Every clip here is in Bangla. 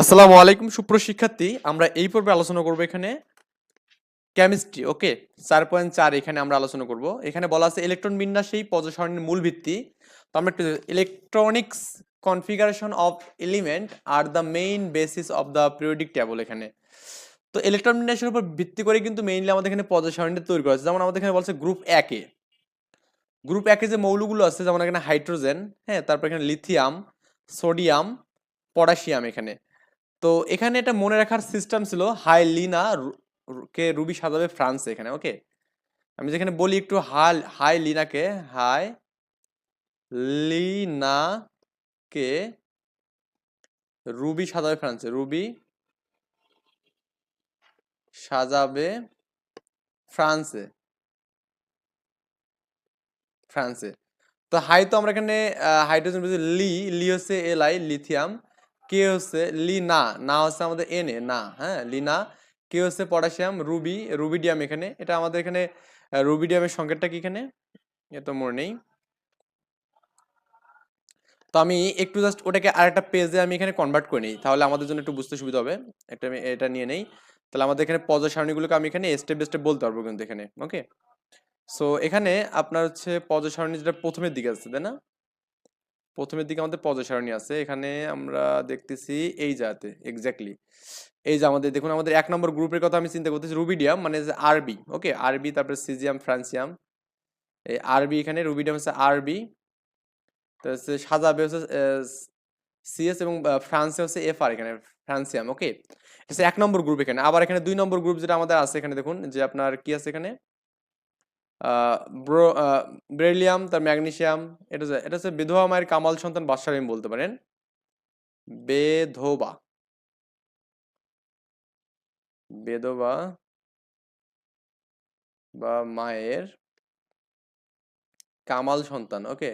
আসসালামু আলাইকুম সুপ্রশিক্ষার্থী আমরা এই পর্বে আলোচনা করব এখানে কেমিস্ট্রি ওকে চার পয়েন্ট চার এখানে আমরা আলোচনা করব। এখানে বলা আছে ইলেকট্রন বিন্যাসেই পদ সারণীর মূল ভিত্তি। তো আমরা একটু electronics configuration of element R the main basis of the periodic table এখানে। তো ইলেকট্রন বিন্যাসের উপর ভিত্তি করে কিন্তু মেইনলি আমাদের এখানে পদ তৈরি করা হয়েছে। যেমন আমাদের এখানে বলছে গ্রুপ একে গ্রুপ একে যে মৌলগুলো আছে, যেমন এখানে হাইড্রোজেন হ্যাঁ? তারপর এখানে লিথিয়াম সোডিয়াম পটাশিয়াম এখানে। তো এখানে এটা মনে রাখার সিস্টেম ছিল হাই লিনা কে রুবি সাজাবে ফ্রান্সে এখানে ওকে আমি যেখানে বলি একটু হাই হাই লিনাকে, হাই লিনা কে রুবি সাজাবে ফ্রান্সে, রুবি সাজাবে ফ্রান্সে। ফ্রান্সে। তো হাই তো আমরা এখানে হাইড্রোজেন লি লি হচ্ছে এল আই লিথিয়াম কে হচ্ছে লি না হচ্ছে আমাদের এন না হ্যাঁ লিনা, কে হচ্ছে পটাশিয়াম, রুবি, রুবিডিয়াম এখানে, এটা আমাদের এখানে রুবিডিয়ামের সংকেতটা কি এখানে? এ তো মনে নেই। তো আমি একটু জাস্ট ওটাকে আরেকটা পেজে আমি এখানে কনভার্ট করে নিই, তাহলে আমাদের জন্য একটু বুঝতে সুবিধা হবে একটা আমি, এটা নিয়ে নেই। তাহলে আমাদের এখানে পদ সারণীগুলোকে আমি এখানে স্টেপ বাই স্টেপ বলতে পারব কিন্তু এখানে ওকে সো এখানে আপনার হচ্ছে পদ সারণী যেটা প্রথমের দিকে আছে, তাই না? প্রথমের দিকে আমাদের পদ সারণী আছে, এখানে আমরা দেখতেছি এই জাতে এক্স্যাক্টলি এই যে আমাদের, দেখুন আমাদের এক নম্বর গ্রুপের কথা আমি চিন্তা করতেছি রুবিডিয়াম মানে আরবি ওকে আরবি তারপরে সিজিয়াম ফ্রান্সিয়াম এই আরবি এখানে রুবিডিয়াম হচ্ছে আরবি তো হচ্ছে সাজাবে হচ্ছে সিএস এবং ফ্রান্সে হচ্ছে এফ আর এখানে ফ্রান্সিয়াম ওকে এক নম্বর গ্রুপ এখানে। আবার এখানে দুই নম্বর গ্রুপ যেটা আমাদের আছে এখানে, দেখুন, যে আপনার কি আছে এখানে? ব্রো ব্রেলিয়াম, তার ম্যাগনেসিয়াম, এটা এটা হচ্ছে বিধবা মায়ের কামাল সন্তান বাদশাহিম বলতে পারেন। বেধবা। বেধবা বা মায়ের কামাল সন্তান, ওকে?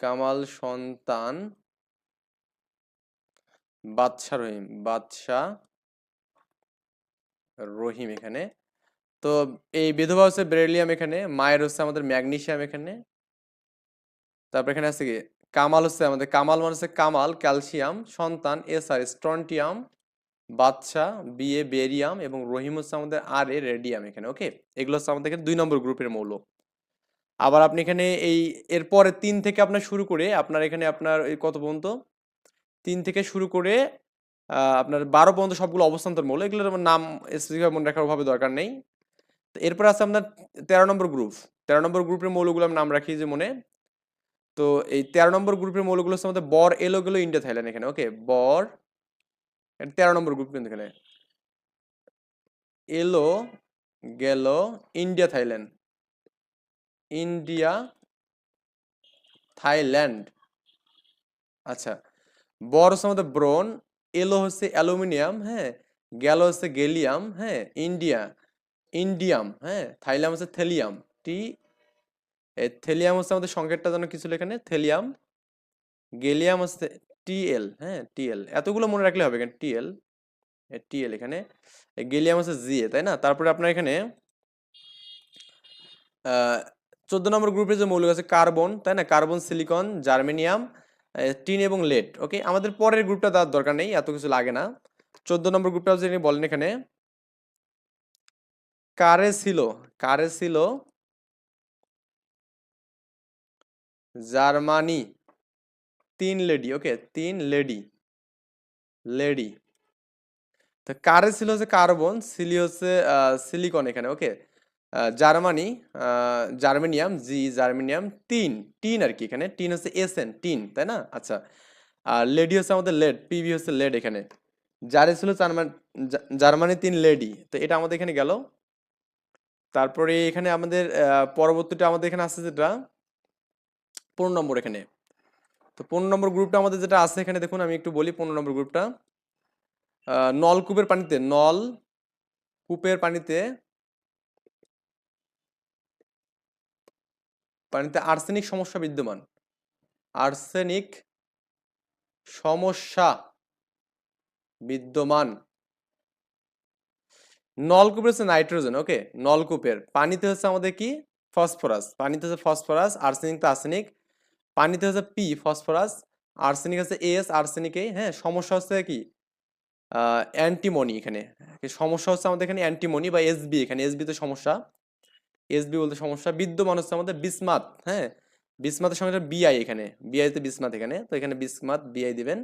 কামাল সন্তান বাদশা রহিম বাদশা রহিম এখানে। তো এই বিধবা হচ্ছে বেরিলিয়াম এখানে, মায়ের হচ্ছে আমাদের ম্যাগনেশিয়াম এখানে। তারপর এখানে আছে কি? কামাল হচ্ছে আমাদের, কামাল মানে হচ্ছে কামাল ক্যালসিয়াম সন্তান, এস আর স্ট্রন্টিয়াম বাদশা বিএ বেরিয়াম এবং রহিম হচ্ছে আমাদের আর এ রেডিয়াম এখানে ওকে এগুলো হচ্ছে আমাদের দুই নম্বর গ্রুপের মৌল। আবার আপনি এখানে এই, এরপরে তিন থেকে আপনার শুরু করে, আপনার এখানে আপনার কত পর্যন্ত? তিন থেকে শুরু করে আপনার বারো পর্যন্ত সবগুলো অবস্থান্তর মৌল, এগুলোর নাম স্পেসিফিক মনে রাখার ভাবে দরকার নেই। এরপর আছে আপনার তেরো নম্বর গ্রুপ তেরো নম্বর গ্রুপের মৌলগুলো আমি নাম রাখি যে মনে। তো এই তেরো নম্বর গ্রুপের মৌলগুলো হচ্ছে আমাদের বর, এলো, গেলো ইন্ডিয়া থাইল্যান্ড এখানে ওকে বর তেরো নম্বর গ্রুপ কিন্তু এখানে। এলো, গেল, ইন্ডিয়া, থাইল্যান্ড। India, Thailand. আচ্ছা বর হচ্ছে আমাদের ব্রোন, এলো হচ্ছে অ্যালুমিনিয়াম হ্যাঁ? গেল হচ্ছে গেলিয়াম হ্যাঁ? ইন্ডিয়া। ইন্ডিয়াম হ্যাঁ? থাইলাম হচ্ছে থেলিয়াম, টি থেলিয়াম হচ্ছে আমাদের সংকেতটা যেন কিছু এখানে? থেলিয়াম, গেলিয়াম হচ্ছে টিএল হ্যাঁ? টিএল এতগুলো মনে রাখলে হবে এখানে টিএল টিএল এখানে গেলিয়াম হচ্ছে জিএ তাই না? তারপরে আপনার এখানে চোদ্দ নম্বর গ্রুপে যে মৌলিক আছে কার্বন, তাই না? কার্বন, সিলিকন, জার্মেনিয়াম টিন এবং লেড ওকে আমাদের পরের গ্রুপটা দেওয়ার দরকার নেই, এত কিছু লাগে না। চোদ্দ নম্বর গ্রুপটা যিনি বলেন এখানে কারে ছিল? কারে ছিল? জার্মানি। তিন লেডি, ওকে, তিন লেডি। লেডি। তো কারে ছিল হচ্ছে কার্বন, সিলি হচ্ছে সিলিকন এখানে, okay. Germany germanium, G, germanium, তিন। টিন আর কি এখানে টিন হচ্ছে এসএন টিন তাই না? আচ্ছা। আর লেডি হচ্ছে আমাদের লেড, পিভি হচ্ছে লেড এখানে। জারে ছিল জার্মানি তিন লেডি, তো এটা আমাদের এখানে গেল। তারপরে এখানে আমাদের পরবর্তীটা আমাদের এখানে আছে যেটা পনেরো নম্বর এখানে। তো পনেরো নম্বর গ্রুপটা আমাদের যেটা আছে এখানে দেখুন, আমি একটু বলি পনেরো নম্বর গ্রুপটা। নলকূপের পানিতে, নল কূপের পানিতে পানিতে আর্সেনিক সমস্যা বিদ্যমান। আর্সেনিক সমস্যা বিদ্যমান। নলকূপের হচ্ছে নাইট্রোজেন, ওকে? নলকূপের। পানিতে হচ্ছে আমাদের কি? ফসফরাস। পানিতে হচ্ছে ফসফরাস, আর্সেনিক তো আর্সেনিক পানিতে হচ্ছে পি ফসফরাস। আর্সেনিক আছে এস আর্সেনিক হ্যাঁ? সমস্যা হচ্ছে কি? অ্যান্টিমনি এখানে। সমস্যা হচ্ছে আমাদের এখানে অ্যান্টিমনি বা এসবি এখানে। এসবি তে সমস্যা। এসবি বলতে সমস্যা। বিদ্যমান হচ্ছে আমাদের বিসমাত হ্যাঁ? বিসমাতের সঙ্গে বিআই এখানে। বিআই তে বিসমাত এখানে। তো এখানে বিসমাত বিআই দিবেন।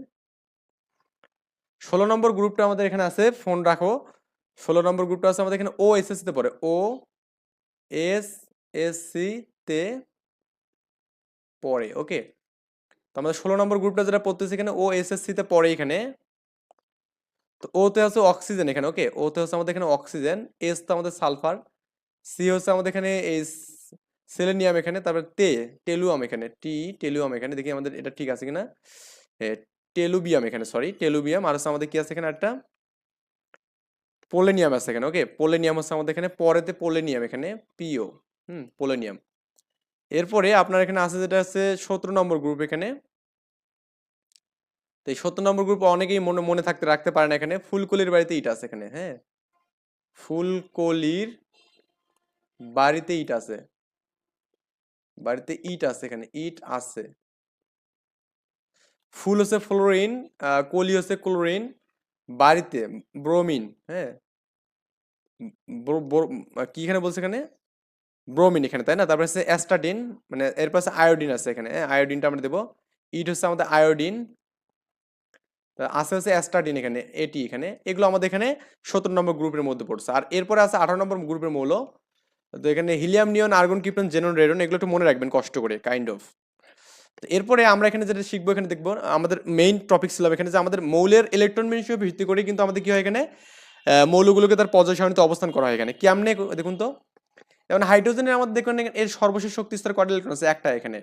ষোলো নম্বর গ্রুপটা আমাদের এখানে আছে, ফোন রাখো। ষোলো নম্বর গ্রুপটা আছে আমাদের এখানে ও এসএসসি তে পড়ে। ও এস এস তে পড়ে, ওকে? তো আমাদের ষোলো নম্বর গ্রুপটা যেটা পড়তেছে এখানে ও এসএসসি তে পড়ে এখানে। তো ওতে হচ্ছে অক্সিজেন এখানে, ওকে? ওতে হচ্ছে আমাদের এখানে অক্সিজেন এস তো আমাদের সালফার সি হচ্ছে আমাদের এখানে এই সেলেনিয়াম এখানে, তারপরে তে, টেলুয়াম এখানে টি টেলুয়াম এখানে, দেখি আমাদের এটা ঠিক আছে কিনা? টেলুবিয়াম এখানে সরি টেলুবিয়াম, আর হচ্ছে আমাদের কি আছে এখানে একটা পোলেনিয়াম আছে এখানে ওকে পোলেনিয়াম হচ্ছে আমাদের এখানে, পরেতে পোলেনিয়াম এখানে পিও হুম পোলেনিয়াম এরপরে আপনার এখানে আছে যেটা আছে সতেরো নম্বর গ্রুপ এখানে। তো এই সতেরো নম্বর গ্রুপ অনেকেই মনে মনে থাকতে, রাখতে পারে না এখানে। ফুলকলির বাড়িতে ইট আছে এখানে হ্যাঁ? ফুলকলির বাড়িতে ইট আছে। বাড়িতে ইট আছে এখানে, ইট আছে। ফুল হচ্ছে ফ্লোরিন কলি হচ্ছে ক্লোরিন বাড়িতে ব্রোমিন হ্যাঁ? কি এখানে বলছে এখানে? ব্রোমিন এখানে, তাই না? তারপরে হচ্ছে অ্যাস্টাডিন মানে এরপর আছে আয়োডিন আছে এখানে হ্যাঁ? আয়োডিনটা আমরা দেবো। ইট হচ্ছে আমাদের আয়োডিন আছে হচ্ছে অ্যাস্টাডিন এখানে, এটি এখানে। এগুলো আমাদের এখানে সতেরো নম্বর গ্রুপের মধ্যে পড়ছে। আর এরপরে আছে আঠারো নম্বর গ্রুপের মৌল। তো এখানে helium neon argon krypton xenon radon এগুলো একটু মনে রাখবেন কষ্ট করে কাইন্ড অফ এরপরে আমরা এখানে যেটা শিখব, এখানে দেখব, আমাদের মেইন টপিক ছিল এখানে যে আমাদের মৌলের ইলেকট্রন বিন্যাসের ভিত্তি করে কিন্তু আমাদের কি হয় এখানে মৌলগুলোকে তার পর্যায় সারণীতে অবস্থান করা হয় এখানে। কেমনে দেখুন তো, যেমন হাইড্রোজেনের আমাদের দেখুন এখানে এর সর্বশেষ শক্তি স্তর কয়টা ইলেকট্রন আছে? একটা এখানে।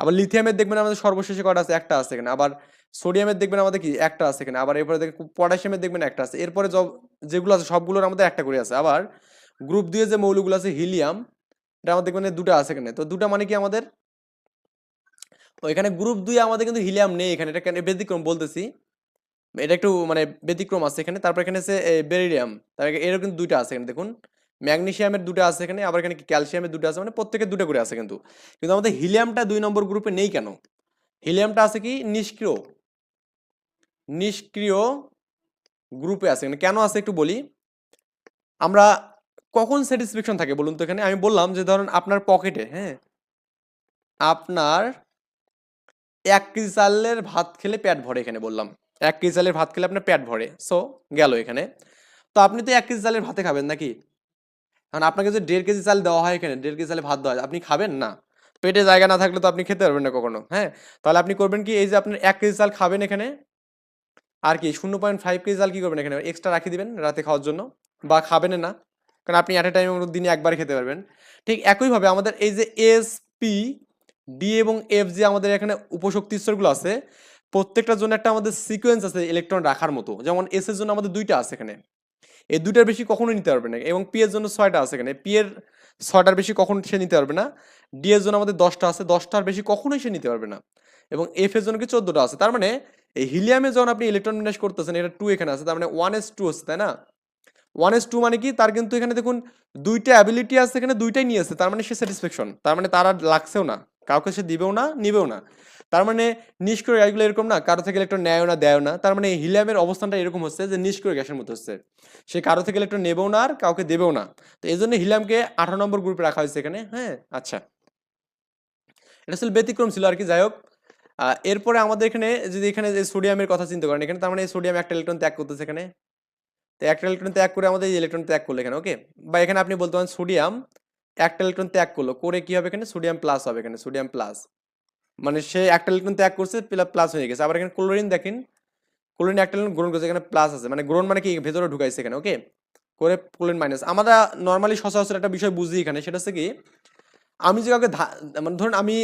আবার লিথিয়ামের দেখবেন আমাদের সর্বশেষে কটা আছে? একটা আছে এখানে। আবার সোডিয়ামের দেখবেন আমাদের কি? একটা আছে এখানে। আবার এরপরে দেখবেন পটাশিয়ামের দেখবেন একটা আছে। এরপরে যেগুলো আছে সবগুলোর আমাদের একটা করে আছে। আবার গ্রুপ দিয়ে যে মৌলগুলো আছে হিলিয়াম এটা আমাদের দেখবেন দুটো আছে এখানে। তো দুটো মানে কি আমাদের? তো এখানে গ্রুপ দুই আমাদের কিন্তু হিলিয়াম নেই এখানে, এটা ব্যতিক্রম বলতেছি। এটা একটু মানে ব্যতিক্রম আছে এখানে, তারপর এখানে আছে বেরিলিয়াম তার এরও কিন্তু দুইটা আছে এখানে, দেখুন। ম্যাগনেশিয়ামের দুটো আছে এখানে, আবার এখানে ক্যালসিয়ামের দুটো আছে মানে প্রত্যেকের দুটো করে আছে কিন্তু। কিন্তু আমাদের হিলিয়ামটা দুই নম্বর গ্রুপে নেই কেন? হিলিয়ামটা আছে কি? নিষ্ক্রিয়। নিষ্ক্রিয় গ্রুপে আছে এখানে। কেন আছে একটু বলি? আমরা কখন স্যাটিসফ্যাকশন থাকে বলুন তো এখানে? আমি বললাম যে ধরুন আপনার পকেটে হ্যাঁ? আপনার এক কেজি চালের ভাত খেলে পেট ভরে এখানে বললাম। এক কেজি চালের ভাত খেলে আপনার পেট ভরে। সো গেল এখানে। তো আপনি তো এক কেজি চালের ভাতে খাবেন নাকি? কারণ আপনাকে যদি দেড় কেজি চাল দেওয়া হয় এখানে, দেড় কেজি চালে ভাত দেওয়া হয়, আপনি খাবেন? না। পেটে জায়গা না থাকলে তো আপনি খেতে পারবেন না কখনো হ্যাঁ? তাহলে আপনি করবেন কি, এই যে আপনার এক কেজি চাল খাবেন এখানে, আর কি, শূন্য পয়েন্ট ফাইভ কেজি চাল কী করবেন এখানে? এক্সট্রা রাখি দিবেন রাতে খাওয়ার জন্য, বা খাবেন না, কারণ আপনি অ্যাট এ টাইম দিনে একবার খেতে পারবেন। ঠিক একইভাবে আমাদের এই যে এস পি ডি এবং এফ যে আমাদের এখানে উপশক্তি স্তরগুলো আছে, প্রত্যেকটার জন্য একটা আমাদের সিকোয়েন্স আছে ইলেকট্রন রাখার মতো। যেমন এস এর জন্য আমাদের দুইটা আছে এখানে। এই দুইটার বেশি কখনোই নিতে পারবে না। এবং পি এর জন্য ছয়টা আছে এখানে। পি এর ছয়টার বেশি কখন সে নিতে পারবে না। ডি এর জন্য আমাদের দশটা আছে। দশটার বেশি কখনোই সে নিতে পারবে না। এবং এফ এর জন্য কি চোদ্দটা আছে? তার মানে এই হিলিয়ামে যখন আপনি ইলেকট্রন বিন্যাস করতেছেন, এটা টু এখানে আছে। তার মানে ওয়ান এস টু আছে, তাই না? ওয়ান এস টু মানে কি? তার কিন্তু এখানে দেখুন দুইটা অ্যাবিলিটি আছে এখানে, দুইটাই নিয়ে আছে। তার মানে সে স্যাটিসফ্যাকশন তার মানে তার আর লাগছেও না। কাউকে সে দিবেও না, নিবেও না। তার মানে নিষ্ক্রিয় গ্যাসগুলো এরকম না, কারও থেকে ইলেকট্রন নেয়ও না, দেয়ও না। তার মানে হিলিয়ামের অবস্থানটা এরকম হচ্ছে যে নিষ্ক্রিয় গ্যাসের মতো হচ্ছে। সে কারও থেকে ইলেকট্রন নেবেও না আর কাউকে দেবেও না। তো এই জন্য হিলিয়ামকে আঠারো নম্বর গ্রুপে রাখা হয়েছে এখানে হ্যাঁ? আচ্ছা। এটা আসলে ব্যতিক্রম ছিল আর কি, যাই হোক। এরপরে আমাদের এখানে যদি এখানে যে সোডিয়ামের কথা চিন্তা করেন, এখানে তার মানে সোডিয়াম একটা ইলেকট্রন ত্যাগ করতেছে এখানে। তো একটা ইলেকট্রন ত্যাগ করে আমাদের ইলেকট্রন ত্যাগ করল এখানে, ওকে? বা এখানে আপনি বলতে পারেন সোডিয়াম একটা ইলেকট্রন ত্যাগ করল, করে কি হবে এখানে? সোডিয়াম প্লাস হবে এখানে সোডিয়াম প্লাস মানে সে একটা ইলেকট্রন ত্যাগ করছে প্লাস হয়ে গেছে। আবার এখানে ক্লোরিন দেখেন ক্লোরিন একটা ইলেকট্রন গ্রহণ করছে, এখানে প্লাস আছে। মানে গ্রহণ মানে কি? ভেতরে ঢুকাইছে এখানে ওকে করে ক্লোরিন মাইনাস আমরা নর্মালি সচরাচর একটা বিষয় বুঝি এখানে, সেটা হচ্ছে কি? আমি যে কাউকে মানে ধরুন আমি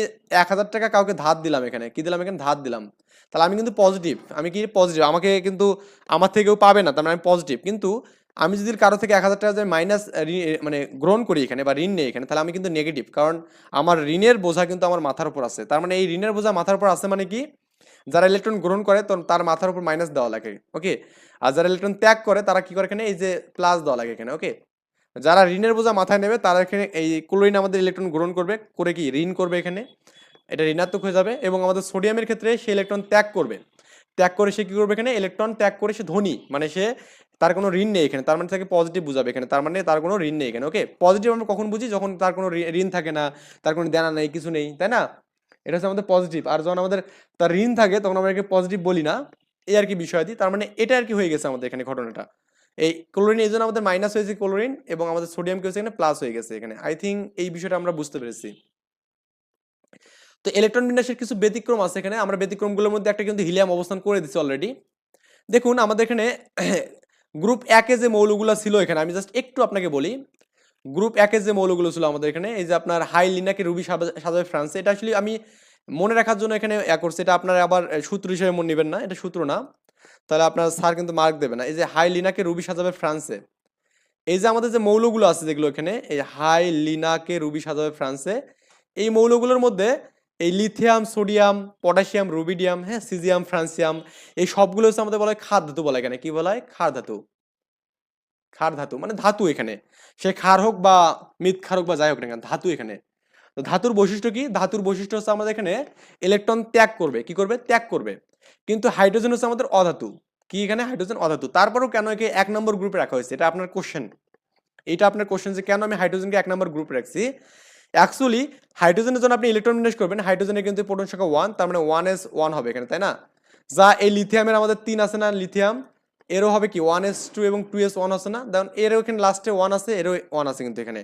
এক হাজার টাকা কাউকে ধার দিলাম এখানে, কি দিলাম এখানে? ধার দিলাম। তাহলে আমি কিন্তু পজিটিভ আমি কি পজিটিভ আমাকে কিন্তু, আমার থেকেও পাবে না, তার মানে আমি পজিটিভ কিন্তু আমি যদি কারও থেকে এক হাজার টাকা যদি মাইনাস মানে গ্রহণ করি এখানে বা ঋণ নেই এখানে, তাহলে আমি কিন্তু নেগেটিভ কারণ আমার ঋণের বোঝা কিন্তু আমার মাথার উপর আছে। তার মানে এই ঋণের বোঝা মাথার উপর আছে মানে কি? যারা ইলেকট্রন গ্রহণ করে, তো তার মাথার উপর মাইনাস দেওয়া লাগে ওকে আর যারা ইলেকট্রন ত্যাগ করে, তারা কি করে এখানে? এই যে প্লাস দেওয়া লাগে এখানে ওকে যারা ঋণের বোঝা মাথায় নেবে, তারা এখানে এই ক্লোরিন আমাদের ইলেকট্রন গ্রহণ করবে, করে কি? ঋণ করবে এখানে। এটা ঋণাত্মক হয়ে যাবে এবং আমাদের সোডিয়ামের ক্ষেত্রে সে ইলেকট্রন ত্যাগ করবে। ত্যাগ করে সে কি করবে এখানে? ইলেকট্রন ত্যাগ করে সে ধনী মানে সে তার কোনো ঋণ নেই এখানে, তার মানে তাকে পজিটিভ বুঝাবে এখানে, তার মানে তার কোনো ঋণ নেই এখানে ওকে পজিটিভ আমরা কখন বুঝি? যখন তার কোনো ঋণ থাকে না, তার কোনো দেনা নেই, কিছু নেই, তাই না? এটা হচ্ছে আমাদের পজিটিভ আর যখন আমাদের তার ঋণ থাকে, তখন আমরা একে পজিটিভ বলি না। এই আর কি বিষয় দিই তার মানে এটা আর কি হয়ে গেছে আমাদের এখানে ঘটনাটা। এই ক্লোরিন এই জন্য আমাদের মাইনাস হয়েছে ক্লোরিন এবং আমাদের সোডিয়াম কি হচ্ছে এখানে? প্লাস হয়ে গেছে এখানে। আই থিঙ্ক এই বিষয়টা আমরা বুঝতে পেরেছি। তো ইলেকট্রন বিন্যাসের কিছু ব্যতিক্রম আছে এখানে। আমরা ব্যতিক্রমগুলোর মধ্যে একটা কিন্তু হিলিয়াম অবস্থান করে দিচ্ছি অলরেডি দেখুন, আমাদের এখানে গ্রুপ একে যে মৌলগুলো ছিল এখানে, আমি জাস্ট একটু আপনাকে বলি। গ্রুপ একের যে মৌলগুলো ছিল আমাদের এখানে, এই যে আপনার হাই লিনাকে রুবি সাজা- সাজাবে ফ্রান্সে, এটা আসলে আমি মনে রাখার জন্য এখানে ইয়া করছি, এটা আপনারা আবার সূত্র হিসেবে মনে নেবেন না, এটা সূত্র না। তাহলে আপনার স্যার কিন্তু মার্ক দেবে না। এই যে হাই লিনাকে রুবি সাজাবে ফ্রান্সে, এই যে আমাদের যে মৌলগুলো আছে যেগুলো এখানে, এই হাই লিনাকে রুবি সাজাবে ফ্রান্সে, এই মৌলগুলোর মধ্যে এই লিথিয়াম, সোডিয়াম, পটাশিয়াম, রুবিডিয়াম হ্যাঁ সিজিয়াম, ফ্রান্সিয়াম, এই সবগুলো হচ্ছে আমাদের বলা হয় খাদ ধাতু বলা এখানে। কি বলা? হয় ক্ষার ধাতু। খার ধাতু মানে ধাতু এখানে। সে ক্ষার হোক বা মৃৎ ক্ষার হোক বা যাই হোক না কেন, ধাতু এখানে। ধাতুর বৈশিষ্ট্য কি? ধাতুর বৈশিষ্ট্য হচ্ছে আমাদের এখানে ইলেকট্রন ত্যাগ করবে। কি করবে? ত্যাগ করবে। কিন্তু হাইড্রোজেন হচ্ছে আমাদের অধাতু। কি এখানে? হাইড্রোজেন অধাতু। তারপরেও কেন একে এক নম্বর গ্রুপে রাখা হয়েছে? এটা আপনার কোশ্চেন এটা আপনার কোশ্চেন যে কেন আমি হাইড্রোজেনকে এক নম্বর গ্রুপে রাখছি? অ্যাকচুয়ালি হাইড্রোজেনের জন্য আপনি ইলেকট্রন বিন্যাস করবেন। হাইড্রোজেনের কিন্তু প্রোটন সংখ্যা ওয়ান তার মানে ওয়ান এস ওয়ান হবে এখানে, তাই না? যা এই লিথিয়ামের আমাদের তিন আছে না লিথিয়াম এরও হবে কি ওয়ান এস টু এবং টু এস ওয়ান আছে না? দেন এরও এখানে লাস্টে ওয়ান আছে, এরও ওয়ান আছে কিন্তু এখানে।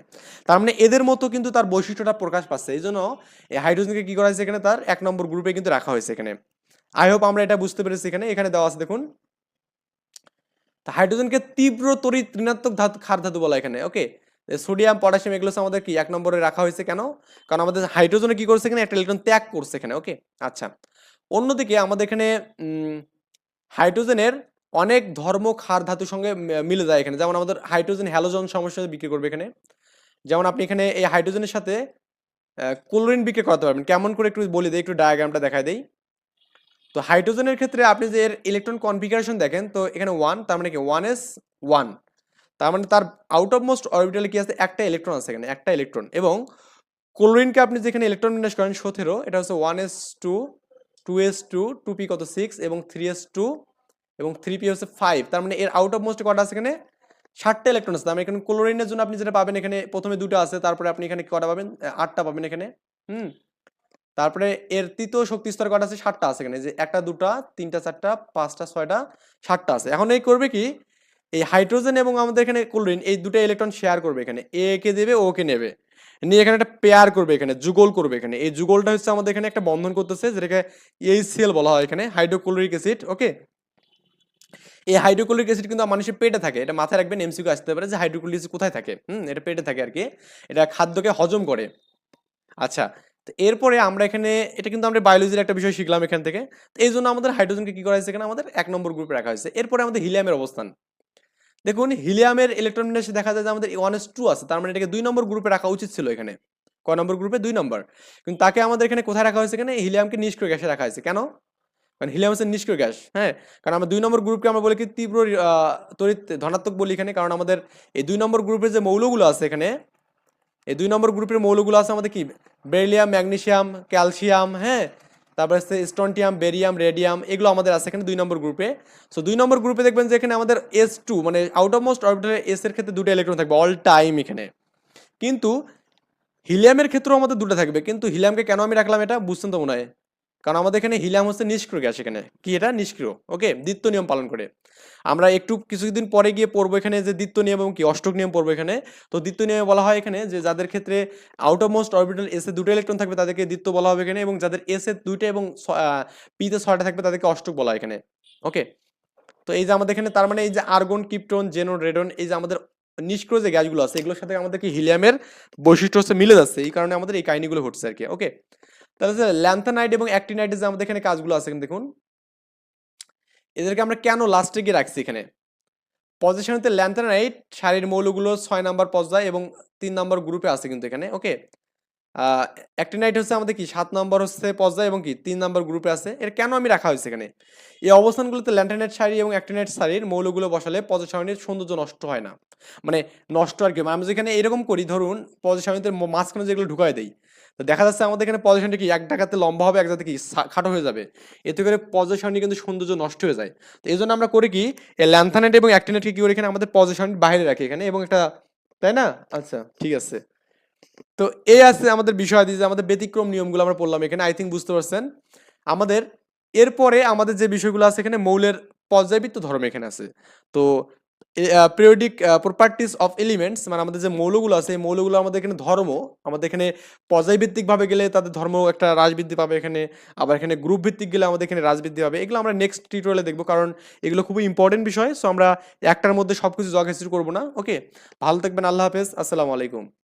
তার মানে এদের মতো কিন্তু তার বৈশিষ্ট্যটা প্রকাশ পাচ্ছে। এই জন্য এই হাইড্রোজেনকে কি করা হয়েছে এখানে তার? এক নম্বর গ্রুপে কিন্তু রাখা হয়েছে এখানে। আই হোপ আমরা এটা বুঝতে পেরেছি এখানে। এখানে দেওয়া আছে, দেখুন। হাইড্রোজেনকে তীব্র তড়িৎ ঋণাত্মক ধাতু ক্ষার ধাতু বলা এখানে ওকে সোডিয়াম, পটাশিয়াম এগুলো আমাদের কি, এক নম্বরে রাখা হয়েছে কেন? কারণ আমাদের হাইড্রোজেনে কি করছে এখানে? একটা ইলেকট্রন ত্যাগ করছে এখানে, ওকে? আচ্ছা। অন্যদিকে আমাদের এখানে হাইড্রোজেনের অনেক ধর্ম, ক্ষার, ধাতুর সঙ্গে মিলে যায় এখানে। যেমন আমাদের হাইড্রোজেন হ্যালোজেন সমস্যা বিক্রি করবে এখানে। যেমন আপনি এখানে এই হাইড্রোজেনের সাথে ক্লোরিন বিক্রি করতে পারবেন। কেমন করে একটু বলে দিই, একটু ডায়াগ্রামটা দেখাই দেই। তো হাইড্রোজেনের ক্ষেত্রে আপনি যে এর ইলেকট্রন কনফিগারেশন দেখেন, তো এখানে ওয়ান তার মানে কি? ওয়ান এস ওয়ান তার মানে তার আউট অফ মোস্ট অরবিটালে কি আছে? একটা ইলেকট্রন আছে এখানে, একটা ইলেকট্রন এবং ক্লোরিনকে আপনি যেখানে ইলেকট্রন বিন্যাস করেন সতেরো, এটা হচ্ছে one S two two S two two P কত সিক্স এবং থ্রি এস টু এবং থ্রি পি হচ্ছে ফাইভ তার মানে এর আউট অফ মোস্ট কটা আছে এখানে? ষাটটা ইলেকট্রন আছে। তার মানে এখানে ক্লোরিনের জন্য আপনি যেটা পাবেন এখানে প্রথমে দুটো আছে, তারপরে আপনি এখানে কটা পাবেন? আটটা পাবেন এখানে, হুম? তারপরে এর তৃতীয় শক্তি স্তর কটা আছে? সাতটা আছে এখানে। যে একটা, দুটা, তিনটা, চারটা, পাঁচটা, ছয়টা সাতটা আছে। এখন এই করবে কি? এই হাইড্রোজেন এবং আমাদের এখানে ক্লোরিন এই দুটো ইলেকট্রন শেয়ার করবে এখানে। এ কে দেবে ও কে নেবে। নিয়ে এখানে একটা পেয়ার করবে এখানে, যুগল করবে এখানে। এই যুগলটা হচ্ছে আমাদের এখানে একটা বন্ধন করতেছে, যেটাকে এইচসিএল বলা হয় এখানে হাইড্রোক্লোরিক অ্যাসিড ওকে এই হাইড্রোক্লোরিক অ্যাসিড কিন্তু মানুষের পেটে থাকে। এটা মাথায় রাখবেন এমসিকিউ আসতে পারে যে হাইড্রোক্লোরিক অ্যাসিড কোথায় থাকে? হুম, এটা পেটে থাকে আর কি। এটা খাদ্যকে হজম করে। আচ্ছা তো এরপরে আমরা এখানে, এটা কিন্তু আমরা বায়োলজির একটা বিষয় শিখলাম এখান থেকে। তো এই জন্য আমাদের হাইড্রোজেনকে কি করা হয়েছে এখানে? আমাদের এক নম্বর গ্রুপে রাখা হয়েছে। এরপরে আমাদের হিলিয়ামের অবস্থান। দেখুন, হিলিয়ামের ইলেকট্রন বিন্যাসে দেখা যায় যে আমাদের ওয়ান এস টু আছে, তার মানে এটাকে দুই নম্বর গ্রুপে রাখা উচিত ছিল এখানে। কয় নম্বর গ্রুপে দুই নম্বর। কিন্তু তাকে আমাদের এখানে কোথায় রাখা হয়েছে এখানে? হিলিয়ামকে নিষ্ক্রিয় গ্যাসে রাখা হয়েছে। কেন? কারণ হিলিয়াম হচ্ছে নিষ্ক্রিয় গ্যাস হ্যাঁ? কারণ আমরা দুই নম্বর গ্রুপকে আমরা বলি কি তীব্র তড়িৎ ধনাত্মক বলি এখানে। কারণ আমাদের এই দুই নম্বর গ্রুপের যে মৌলগুলো আছে এখানে, এই দুই নম্বর গ্রুপের মৌলগুলো আছে আমাদের কি? বেরিলিয়াম, ম্যাগনেসিয়াম, ক্যালসিয়াম হ্যাঁ? তারপরে হচ্ছে স্টন্টিয়াম বেরিয়াম রেডিয়াম এগুলো আমাদের আছে এখানে দুই নম্বর গ্রুপে সো দুই নম্বর গ্রুপে দেখবেন যে এখানে আমাদের এস টু মানে আউট অফ মোস্ট অরবিটালে এস এর ক্ষেত্রে দুটো ইলেকট্রন থাকবে অল টাইম এখানে। কিন্তু হিলিয়ামের ক্ষেত্রেও আমাদের দুটো থাকবে, কিন্তু হিলিয়ামকে কেন আমি রাখলাম এটা বুঝছেন তো মনে হয়। কারণ আমাদের এখানে হিলিয়াম হচ্ছে নিষ্ক্রিয় গ্যাস এখানে। কি এটা? নিষ্ক্রিয়। ওকে দ্বিতীয় নিয়ম পালন করে। আমরা একটু কিছুদিন পরে গিয়ে পড়ব এখানে যে দ্বিত্ব নিয়ম এবং কি, অষ্টক নিয়ম পড়ব এখানে। তো দ্বিত্ব নিয়মে বলা হয় এখানে যে যাদের ক্ষেত্রে out of most orbital S দুটো ইলেকট্রন থাকবে তাদেরকে দ্বিত্ব বলা হবে এখানে এবং যাদের এসে দুইটা এবং পিতে ছয়টা থাকবে তাদেরকে অষ্টক বলা হয় এখানে। ওকে তো এই যে আমাদের এখানে তার মানে এই যে আর্গন কিপটন জেনন রেডন এই যে আমাদের নিষ্ক্রিয় যে গ্যাসগুলো আছে এগুলোর সাথে আমাদের কি হিলিয়ামের বৈশিষ্ট্য হচ্ছে মিলে যাচ্ছে। এই কারণে আমাদের এই কাহিনীগুলো ঘটছে আর কি ওকে তাহলে ল্যান্থানাইড এবং অ্যাক্টিনাইডের যে আমাদের এখানে কাজগুলো আছে, দেখুন। এদেরকে আমরা কেন লাস্টে গিয়ে রাখছি এখানে? পজিশনেতে ল্যান্থানাইট শাড়ির মৌলগুলো ছয় নাম্বার পর্যায়ে এবং তিন নম্বর গ্রুপে আছে কিন্তু এখানে ওকে অ্যাক্টিনাইট হচ্ছে আমাদের কি? সাত নম্বর হচ্ছে পর্যায়ে এবং কি? তিন নম্বর গ্রুপে আছে। এর কেন আমি রাখা হয়েছে এখানে? এই অবস্থানগুলোতে ল্যান্টানাইট শাড়ি এবং অ্যাক্টিনাইট শাড়ির মৌলগুলো বসালে পজিশনের সৌন্দর্য নষ্ট হয় না। মানে নষ্ট আর কি আমি যেখানে এরকম করি, ধরুন পজিশনের মাঝখানে যেগুলো ঢুকাই দেই তো দেখা যাচ্ছে আমাদের এখানে পজিশনটা কি? এক জায়গাতে লম্বা হবে, এক জায়গাতে কি? খাটো হয়ে যাবে। এতে করে পজিশনটি কিন্তু সৌন্দর্য নষ্ট হয়ে যায়। তো এই জন্য আমরা করি কি? ল্যান্থানেট এবং অ্যাক্টিনেটকে কি করি এখানে আমাদের পজিশন বাইরে রাখি এখানে এবং একটা, তাই না? আচ্ছা ঠিক আছে। তো এই আছে আমাদের বিষয় যে আমাদের ব্যতিক্রম নিয়মগুলো আমরা পড়লাম এখানে। আই থিঙ্ক বুঝতে পারছেন? আমাদের, এরপরে আমাদের যে বিষয়গুলো আছে এখানে মৌলের পর্যায়বৃত্ত ধর্ম এখানে আছে। তো পিরিয়ডিক প্রপার্টিস অফ এলিমেন্টস মানে আমাদের যে মৌলগুলো আছে, এই মৌলগুলো আমাদের এখানে ধর্ম, আমাদের এখানে পর্যায়ভিত্তিকভাবে গেলে তাদের ধর্ম একটা রাজবৃদ্ধি পাবে এখানে, আবার এখানে গ্রুপ ভিত্তিক গেলে আমাদের এখানে রাজবৃদ্ধি পাবে। এগুলো আমরা নেক্সট টিউটোরিয়ালে দেখব, কারণ এগুলো খুবই ইম্পর্টেন্ট বিষয় সো আমরা একটার মধ্যে সব কিছু জগ করব না। ওকে ভালো থাকবেন, আল্লাহ হাফেজ, আসসালামু আলাইকুম।